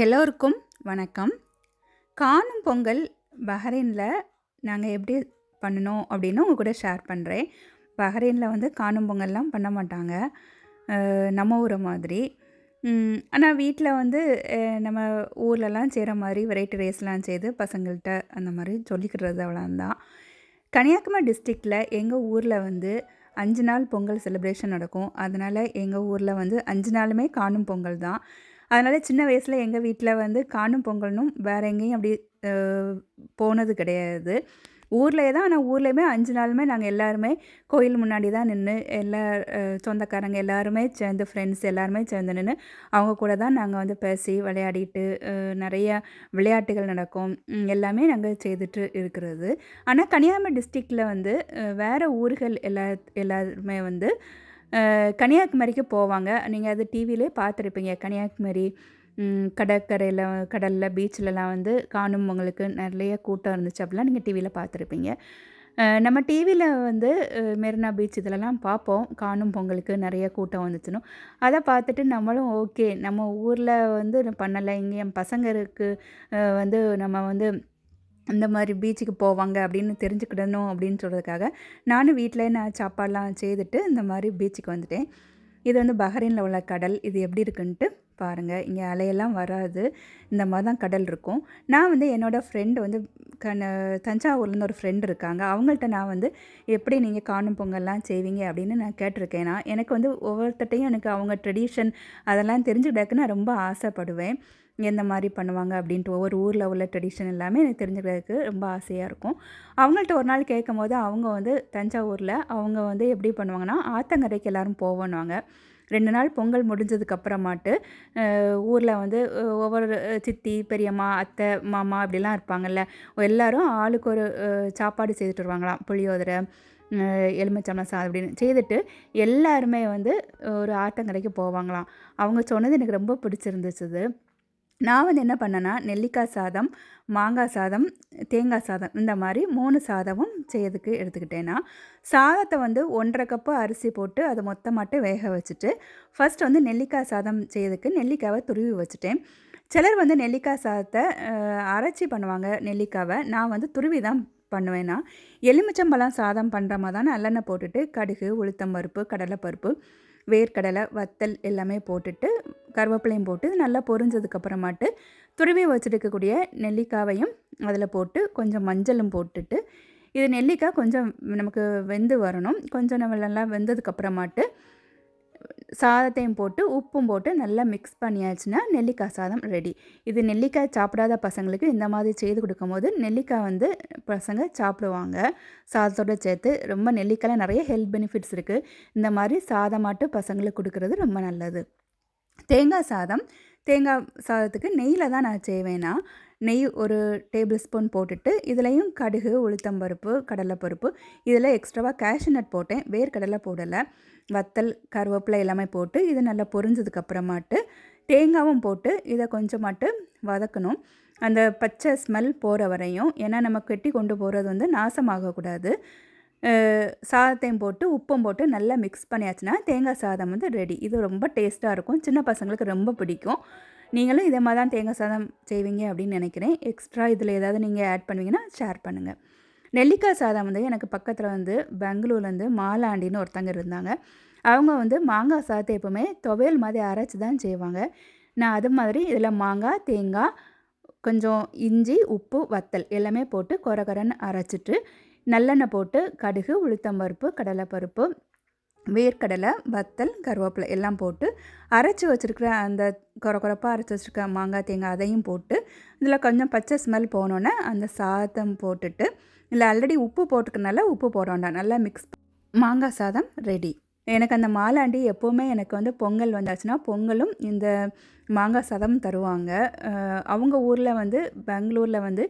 எல்லோருக்கும் வணக்கம். காணும் பொங்கல் பஹ்ரைனில் நாங்கள் எப்படி பண்ணணும் அப்படின்னு உங்கள் கூட ஷேர் பண்ணுறேன் பஹ்ரைனில் வந்து காணும் பொங்கல்லாம் பண்ண மாட்டாங்க. நம்ம ஊரை மாதிரி. ஆனால் வீட்டில் வந்து நம்ம ஊர்லலாம் செய்கிற மாதிரி வெரைட்டி ரைஸ்லாம் செய்து பசங்கள்கிட்ட அந்த மாதிரி சொல்லிக்கிறது அவ்வளோந்தான். கன்னியாகுமரி டிஸ்ட்ரிக்டில் எங்கள் ஊரில் வந்து அஞ்சு நாள் பொங்கல் செலிப்ரேஷன் நடக்கும். அதனால் எங்கள் ஊரில் வந்து அஞ்சு நாளுமே காணும் பொங்கல் தான். அதனால் சின்ன வயசில் எங்கள் வீட்டில் வந்து காணும் பொங்கல்னும் வேறு எங்கேயும் அப்படி போனது கிடையாது. ஊர்லேயே தான் ஆனால் ஊர்லேயுமே அஞ்சு நாளுமே நாங்கள் எல்லாருமே கோயில் முன்னாடி தான் நின்று எல்லா சொந்தக்காரங்க எல்லாருமே சேர்ந்து ஃப்ரெண்ட்ஸ் எல்லாருமே சேர்ந்து நின்று அவங்க கூட தான் நாங்கள் வந்து பேசி விளையாடிட்டு நிறைய விளையாட்டுகள் நடக்கும். எல்லாமே நாங்கள் செய்துட்டு இருக்கிறது. ஆனால் கன்னியாகுமரி டிஸ்ட்ரிக்டில் வந்து வேறு ஊர்கள் எல்லா எல்லாருமே வந்து கன்னியாகுமரிக்கு போவாங்க. நீங்கள் அது டிவிலே பார்த்துருப்பீங்க. கன்னியாகுமரி கடற்கரையில் கடலில் பீச்சிலலாம் வந்து காணும் உங்களுக்கு நிறைய கூட்டம் இருந்துச்சு அப்படிலாம் நீங்கள் டிவியில் பார்த்துருப்பீங்க. நம்ம டிவியில் வந்து மெரினா பீச் இதிலலாம் பார்ப்போம். காணும் பொங்கலுக்கு நிறைய கூட்டம் வந்துச்சுன்னு. அதை பார்த்துட்டு நம்மளும் ஓகே. நம்ம ஊரில் வந்து பண்ணலை. இங்கே என் பசங்களுக்கு வந்து நம்ம வந்து இந்த மாதிரி பீச்சுக்கு போவாங்க அப்படின்னு தெரிஞ்சுக்கிடணும் அப்படின்னு சொல்கிறதுக்காக நானும் வீட்டில் நான் சாப்பாடெலாம் செய்துட்டு இந்த மாதிரி பீச்சுக்கு வந்துட்டேன். இது வந்து பஹ்ரைனில் உள்ள கடல். இது எப்படி இருக்குன்ட்டு பாருங்கள் இங்கே அலையெல்லாம் வராது. இந்த மாதிரி தான் கடல் இருக்கும். நான் வந்து என்னோடய ஃப்ரெண்டு வந்து கண்ண தஞ்சாவூர்லேருந்து ஒரு ஃப்ரெண்டு இருக்காங்க. அவங்கள்ட்ட நான் வந்து எப்படி நீங்கள் காணும் பொங்கல்லாம் செய்வீங்க அப்படின்னு நான் கேட்டிருக்கேன். நான் எனக்கு வந்து ஒவ்வொருத்தட்டையும் எனக்கு அவங்க ட்ரெடிஷன் அதெல்லாம் தெரிஞ்சுக்கிடக்கு நான் ரொம்ப ஆசைப்படுவேன். எந்த மாதிரி பண்ணுவாங்க அப்படின்ட்டு ஒவ்வொரு ஊரில் உள்ள ட்ரெடிஷன் எல்லாமே எனக்கு தெரிஞ்சுக்கிறதுக்கு ரொம்ப ஆசையாக இருக்கும். அவங்கள்ட்ட ஒரு நாள் கேட்கும் போது அவங்க வந்து தஞ்சாவூரில் அவங்க வந்து எப்படி பண்ணுவாங்கன்னா ஆத்தங்கரைக்கு எல்லோரும் போவோன்னுவாங்க. ரெண்டு நாள் பொங்கல் முடிஞ்சதுக்கப்புறமாட்டு ஊரில் வந்து ஒவ்வொரு சித்தி பெரியம்மா அத்தை மாமா இப்படிலாம் இருப்பாங்கல்ல எல்லாரும் ஆளுக்கு ஒரு சாப்பாடு செய்துட்டு வருவாங்களாம். புளியோதரை அஹ், சாதம் அப்படின்னு செய்துட்டு எல்லாருமே வந்து ஒரு ஆத்தங்கரைக்கு போவாங்களாம். அவங்க சொன்னது எனக்கு ரொம்ப பிடிச்சிருந்துச்சு நான் வந்து என்ன பண்ணேன்னா நெல்லிக்காய் சாதம் மாங்காய் சாதம் தேங்காய் சாதம் இந்த மாதிரி மூணு சாதமும் செய்யறதுக்கு எடுத்துக்கிட்டேன்னா சாதத்தை வந்து ஒன்றரை கப்பு அரிசி போட்டு அதை மொத்தமாட்டு வேக வச்சுட்டு ஃபஸ்ட் வந்து நெல்லிக்காய் சாதம் செய்யறதுக்கு நெல்லிக்காவை துருவி வச்சுட்டேன். சிலர் வந்து நெல்லிக்காய் சாதத்தை அரைச்சி பண்ணுவாங்க நெல்லிக்காவை. நான் வந்து துருவி தான் பண்ணுவேன்னா எலுமிச்சம்பழம் சாதம் பண்ணுற மாதிரி தான் நல்லெண்ணெய் போட்டுட்டு கடுகு உளுத்தம்பருப்பு கடலைப்பருப்பு வேர்க்கடலை வத்தல் எல்லாமே போட்டுட்டு கருவேப்பிலையும் போட்டு நல்லா பொரிஞ்சதுக்கப்புறமாட்டு துருவி வச்சுருக்கக்கூடிய நெல்லிக்காவையும் அதில் போட்டு கொஞ்சம் மஞ்சளும் போட்டுட்டு இது நெல்லிக்காய் கொஞ்சம் நமக்கு வெந்து வரணும். கொஞ்சம் நம்ம நல்லா வெந்ததுக்கப்புறமாட்டு சாதத்தையும் போட்டு உப்பும் போட்டு நல்லா மிக்ஸ் பண்ணியாச்சுன்னா நெல்லிக்காய் சாதம் ரெடி இது நெல்லிக்காய் சாப்பிடாத பசங்களுக்கு இந்த மாதிரி செய்து கொடுக்கும்போது நெல்லிக்காய் வந்து பசங்க சாப்பிடுவாங்க. சாதத்தோட சேர்த்து ரொம்ப நெல்லிக்காயில் நிறைய ஹெல்த் பெனிஃபிட்ஸ் இருக்குது இந்த மாதிரி சாதமாட்டு பசங்களுக்கு கொடுக்குறது ரொம்ப நல்லது. தேங்காய் சாதம். தேங்காய் சாதத்துக்கு நெய்யில் தான் நான் செய்வேன்னா நெய் ஒரு டேபிள் ஸ்பூன் போட்டுட்டு இதுலேயும் கடுகு உளுத்தம்பருப்பு கடலைப்பருப்பு இதில் எக்ஸ்ட்ராவாக கேஷ்யூ நட் போட்டேன். வேர்க்கடலை போடலை. வத்தல் கருவேப்பிலை எல்லாமே போட்டு இது நல்லா பொரிஞ்சதுக்கப்புறமாட்டு தேங்காவும் போட்டு இதை கொஞ்சமாட்டு வதக்கணும். அந்த பச்சை ஸ்மெல் போகிற வரையும் ஏன்னா நம்ம கெட்டி கொண்டு போகிறது வந்து நாசமாகக்கூடாது சாதத்தையும் போட்டு உப்பும் போட்டு நல்லா மிக்ஸ் பண்ணியாச்சுன்னா தேங்காய் சாதம் வந்து ரெடி இது ரொம்ப டேஸ்ட்டாக இருக்கும். சின்ன பசங்களுக்கு ரொம்ப பிடிக்கும். நீங்களும் இதே மாதிரி தான் தேங்காய் சாதம் செய்வீங்க அப்படின்னு நினைக்கிறேன். எக்ஸ்ட்ரா இதில் ஏதாவது நீங்கள் ஆட் பண்ணுவீங்கன்னா ஷேர் பண்ணுங்கள் நெல்லிக்காய் சாதம் வந்து எனக்கு பக்கத்தில் வந்து பெங்களூர்லேருந்து மாலாண்டின்னு ஒருத்தங்க இருந்தாங்க. அவங்க வந்து மாங்காய் சாதத்தை எப்போவுமே துவையல் மாதிரி அரைச்சி தான் செய்வாங்க. நான் அது மாதிரி இதில் மாங்காய் தேங்காய் கொஞ்சம் இஞ்சி உப்பு வத்தல் எல்லாமே போட்டு கொர கொரன்னு அரைச்சிட்டு நல்லெண்ணெய் போட்டு கடுகு உளுத்தம்பருப்பு கடலைப்பருப்பு வேர்க்கடலை வத்தல் கருவேப்பிலை எல்லாம் போட்டு அரைச்சி வச்சுருக்கிற அந்த கொர கொரப்பாக அரைச்சி வச்சுருக்க மாங்காய் தேங்காய் அதையும் போட்டு இதில் கொஞ்சம் பச்சை ஸ்மெல் போனோன்னே அந்த சாதம் போட்டுட்டு இல்லை ஆல்ரெடி உப்பு போட்டுக்கனால உப்பு போட வேண்டாம். நல்லா மிக்ஸ் மாங்காய் சாதம் ரெடி எனக்கு அந்த மாலாண்டி எப்போவுமே எனக்கு வந்து பொங்கல் வந்தாச்சுன்னா பொங்கலும் இந்த மாங்காய் சாதம் தருவாங்க. அவங்க ஊரில் வந்து பெங்களூரில் வந்து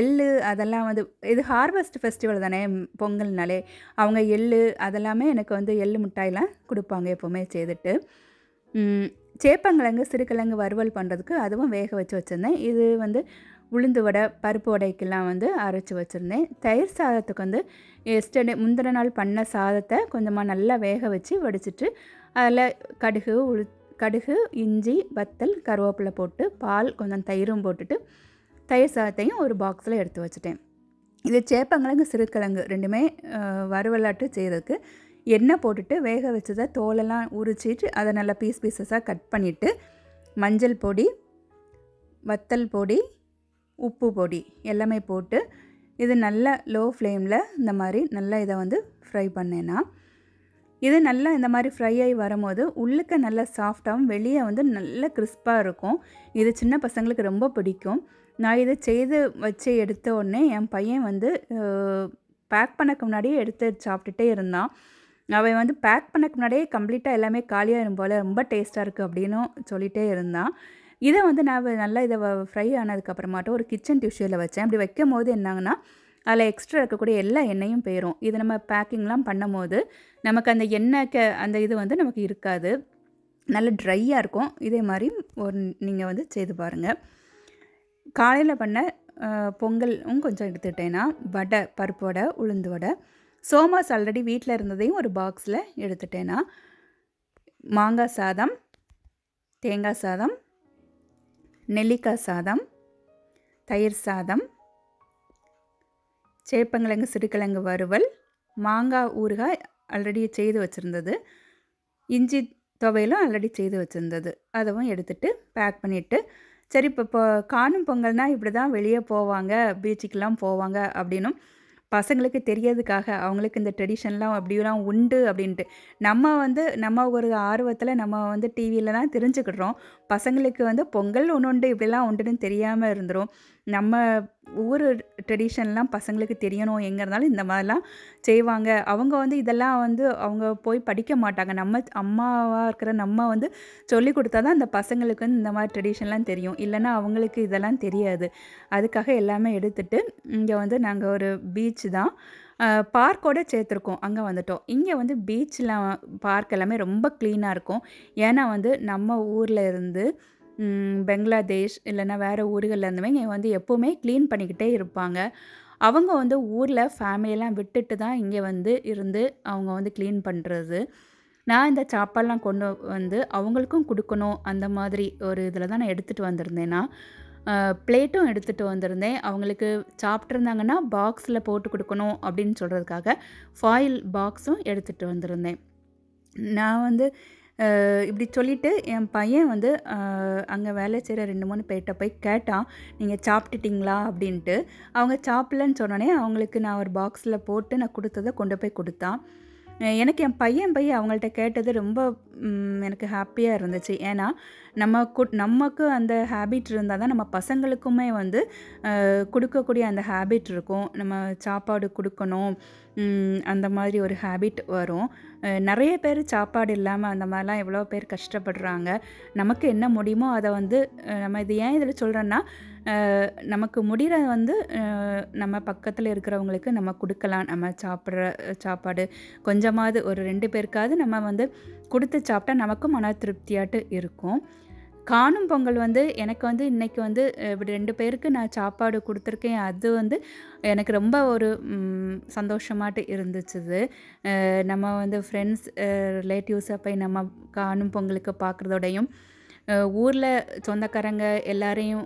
எள்ளு அதெல்லாம் வந்து இது ஹார்வெஸ்ட் ஃபெஸ்டிவல் தானே பொங்கல்னாலே. அவங்க எள்ளு அதெல்லாமே எனக்கு வந்து எள்ளு மிட்டாயெலாம் கொடுப்பாங்க எப்போவுமே செய்துட்டு. சேப்பங்கிழங்கு சிறுகிழங்கு வறுவல் பண்ணுறதுக்கு அதுவும் வேக வச்சு வச்சுருந்தேன். இது வந்து உளுந்து வடை பருப்பு வடைக்கெல்லாம் வந்து அரைச்சி வச்சுருந்தேன். தயிர் சாதத்துக்கு வந்து எஸ்டர்டே முந்தின நாள் பண்ண சாதத்தை கொஞ்சமாக நல்லா வேக வச்சு வடிச்சிட்டு அதில் கடுகு உளு கடுகு இஞ்சி வத்தல் கருவேப்பிலை போட்டு பால் கொஞ்சம் தயிரும் போட்டுட்டு தயிர் சாதத்தையும் ஒரு பாக்ஸில் எடுத்து வச்சுட்டேன். இது சேப்பங்கிழங்கு சிறுக்கிழங்கு ரெண்டுமே வறுவலாட்டு செய்கிறதுக்கு எண்ணெய் போட்டுட்டு வேக வச்சதை தோலெல்லாம் உரிச்சிட்டு அதை நல்லா பீஸ் பீசஸாக கட் பண்ணிவிட்டு மஞ்சள் பொடி வத்தல் பொடி உப்பு பொடி எல்லாமே போட்டு இது நல்லா லோ ஃப்ளேமில் இந்த மாதிரி நல்லா இதை வந்து ஃப்ரை பண்ணேன்னா இது நல்லா இந்த மாதிரி ஃப்ரை ஆகி வரும்போது உள்ளுக்க நல்லா சாஃப்டாகவும் வெளியே வந்து நல்ல கிறிஸ்பாக இருக்கும். இது சின்ன பசங்களுக்கு ரொம்ப பிடிக்கும். நான் இதை செய்து வச்சு எடுத்த உடனே என் பையன் வந்து பேக் பண்ணக்கு முன்னாடியே எடுத்து சாப்பிட்டுட்டே இருந்தான். அவன் வந்து பேக் பண்ணக்கு முன்னாடியே கம்ப்ளீட்டாக எல்லாமே காலியாகிடும் போல் ரொம்ப டேஸ்ட்டாக இருக்குது அப்படின்னும் சொல்லிகிட்டே இருந்தான். இதை வந்து நான் நல்லா இதை ஃப்ரை ஆனதுக்கப்புறமாட்டும் ஒரு கிச்சன் டிஷ்யூவில் வச்சேன். அப்படி வைக்கும் போது என்னாங்கன்னா அதில் எக்ஸ்ட்ரா இருக்கக்கூடிய எல்லா எண்ணெயும் போயிடும் இது நம்ம பேக்கிங்லாம் பண்ணும் போது நமக்கு அந்த எண்ணெய்க்கு அந்த இது வந்து நமக்கு இருக்காது. நல்ல ட்ரையாக இருக்கும். இதே மாதிரி ஒரு நீங்கள் வந்து செய்து பாருங்கள் காலையில் பண்ண பொங்கலும் கொஞ்சம் எடுத்துட்டேன்னா வடை பருப்பு வடை உளுந்து வடை சோமாஸ் ஆல்ரெடி வீட்டில் இருந்ததையும் ஒரு பாக்ஸில் எடுத்துட்டேன்னா மாங்காய் சாதம் தேங்காய் சாதம் நெல்லிக்காய் சாதம் தயிர் சாதம் சேப்பங்கிழங்கு சிறுகிழங்கு வறுவல் மாங்காய் ஊறுகாய் ஆல்ரெடி செய்து வச்சுருந்தது. இஞ்சி துவையலும் ஆல்ரெடி செய்து வச்சுருந்தது. அதுவும் எடுத்துகிட்டு பேக் பண்ணிவிட்டு சரி இப்போ இப்போ காணும் பொங்கல்னால் இப்படி தான் வெளியே போவாங்க பீச்சுக்கெலாம் போவாங்க அப்படின்னும் பசங்களுக்கு தெரியறதுக்காக அவங்களுக்கு இந்த ட்ரெடிஷன்லாம் அப்படிலாம் உண்டு அப்படின்ட்டு. நம்ம வந்து நம்ம ஒரு ஆர்வத்தில் நம்ம வந்து டிவியிலலாம் தெரிஞ்சுக்கிடுறோம். பசங்களுக்கு வந்து பொங்கல் ஒன்று உண்டு இப்படிலாம் உண்டுன்னு தெரியாமல் இருந்துடும் நம்ம ஊர் ட்ரெடிஷன்லாம் பசங்களுக்கு தெரியணும் எங்கே இருந்தாலும் இந்த மாதிரிலாம் செய்வாங்க. அவங்க வந்து இதெல்லாம் வந்து அவங்க போய் படிக்க மாட்டாங்க. நம்ம அம்மாவாக இருக்கிற நம்ம வந்து சொல்லி கொடுத்தா தான் அந்த பசங்களுக்கு வந்து இந்த மாதிரி ட்ரெடிஷன்லாம் தெரியும். இல்லைன்னா அவங்களுக்கு இதெல்லாம் தெரியாது. அதுக்காக எல்லாமே எடுத்துட்டு இங்கே வந்து நாங்கள் ஒரு பீச் தான். பார்க்கோட சேர்த்துருக்கோம். அங்கே வந்துட்டோம். இங்கே வந்து பீச்சில் பார்க் எல்லாமே ரொம்ப க்ளீனாக இருக்கும். ஏன்னா வந்து நம்ம ஊரில் இருந்து பெங்களாதேஷ் இல்லைன்னா வேறு ஊர்கள்லேருந்துமே இங்கே வந்து எப்போவுமே க்ளீன் பண்ணிக்கிட்டே இருப்பாங்க. அவங்க வந்து ஊரில் ஃபேமிலியெல்லாம் விட்டுட்டு தான் இங்கே வந்து இருந்து அவங்க வந்து க்ளீன் பண்ணுறது நான் இந்த சாப்பாடெலாம் கொண்டு வந்து அவங்களுக்கும் கொடுக்கணும் அந்த மாதிரி ஒரு இதில் தான் நான் எடுத்துகிட்டு வந்திருந்தேன்னா பிளேட்டும் எடுத்துகிட்டு வந்திருந்தேன். அவங்களுக்கு சாப்பிட்ருந்தாங்கன்னா பாக்ஸில் போட்டு கொடுக்கணும் அப்படின்னு சொல்கிறதுக்காக ஃபாயில் பாக்ஸும் எடுத்துகிட்டு வந்திருந்தேன். நான் வந்து இப்படி சொல்லிவிட்டு என் பையன் வந்து அங்கே வேலை செய்கிற ரெண்டு மூணு பேர்கிட்ட போய் கேட்டான் நீங்கள் சாப்பிட்டுட்டிங்களா? அப்படின்ட்டு. அவங்க சாப்பிட்லன்னு சொன்னோடனே அவங்களுக்கு நான் ஒரு பாக்ஸில் போட்டு நான் கொடுத்ததை கொண்டு போய் கொடுத்தான் எனக்கு என் பையன் பையன் அவங்கள்ட்ட கேட்டது ரொம்ப எனக்கு ஹாப்பியாக இருந்துச்சு. ஏன்னா நம்ம கு நமக்கு அந்த ஹேபிட் இருந்தால் தான் நம்ம பசங்களுக்குமே வந்து கொடுக்கக்கூடிய அந்த ஹேபிட் இருக்கும். நம்ம சாப்பாடு கொடுக்கணும். அந்த மாதிரி ஒரு ஹேபிட் வரும். நிறைய பேர் சாப்பாடு இல்லாமல் அந்த மாதிரிலாம் எவ்வளோ பேர் கஷ்டப்படுறாங்க. நமக்கு என்ன முடியுமோ அதை வந்து நம்ம இது ஏன் இதில் சொல்கிறேன்னா நமக்கு முடிகிற வந்து நம்ம பக்கத்தில் இருக்கிறவங்களுக்கு நம்ம கொடுக்கலாம். நம்ம சாப்பிட்ற சாப்பாடு கொஞ்சமாவது ஒரு ரெண்டு பேருக்காவது நம்ம வந்து கொடுத்து சாப்பிட்டா நமக்கும் மன திருப்தியாட்டு இருக்கும். காணும் பொங்கல் வந்து எனக்கு வந்து இன்றைக்கி வந்து இப்படி ரெண்டு பேருக்கு நான் சாப்பாடு கொடுத்துருக்கேன். அது வந்து எனக்கு ரொம்ப ஒரு சந்தோஷமாட்டு இருந்துச்சுது. நம்ம வந்து ஃப்ரெண்ட்ஸ் ரிலேட்டிவ்ஸை போய் நம்ம காணும் பொங்கலுக்கு பார்க்குறதோடையும் ஊரில் சொந்தக்காரங்க எல்லாரையும்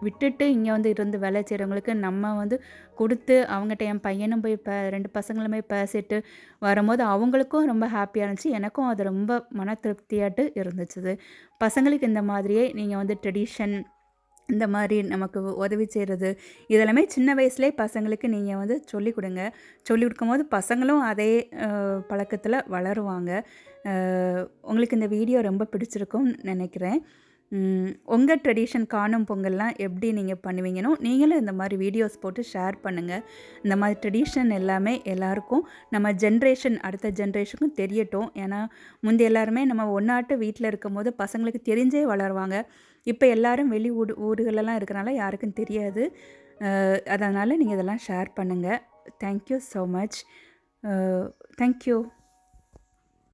விட்டுட்டு இங்கே வந்து இருந்து வேலை செய்கிறவங்களுக்கு நம்ம வந்து கொடுத்து அவங்ககிட்ட என் பையனும் போய் ப ரெண்டு பசங்களுமே பேசிட்டு வரும்போது அவங்களுக்கும் ரொம்ப ஹாப்பியாக இருந்துச்சு. எனக்கும் அது ரொம்ப மன திருப்தியாட்டு இருந்துச்சுது. பசங்களுக்கு இந்த மாதிரியே நீங்கள் வந்து ட்ரெடிஷன் இந்த மாதிரி நமக்கு உதவி செய்கிறது இதெல்லாமே சின்ன வயசுலேயே பசங்களுக்கு நீங்கள் வந்து சொல்லிக் கொடுங்க. சொல்லிக் கொடுக்கும்போது பசங்களும் அதே பழக்கத்தில் வளருவாங்க. உங்களுக்கு இந்த வீடியோ ரொம்ப பிடிச்சிருக்கும்னு நினைக்கிறேன். உங்கள் ட்ரெடிஷன் காணும் பொங்கல்லாம் எப்படி நீங்கள் பண்ணுவீங்கன்னு நீங்களும் இந்த மாதிரி வீடியோஸ் போட்டு ஷேர் பண்ணுங்கள் இந்த மாதிரி ட்ரெடிஷன் எல்லாமே எல்லாருக்கும் நம்ம ஜென்ரேஷன் அடுத்த ஜென்ரேஷனுக்கும் தெரியட்டும். ஏன்னா முந்தைய எல்லாருமே நம்ம ஒன்றாட்டு வீட்டில் இருக்கும்போது பசங்களுக்கு தெரிஞ்சே வளருவாங்க. இப்போ எல்லாரும் வெளி ஊர் ஊர்களெல்லாம் இருக்கிறனால யாருக்கும் தெரியாது. அதனால் நீங்கள் இதெல்லாம் ஷேர் பண்ணுங்கள் தேங்க்யூ ஸோ மச் தேங்க்யூ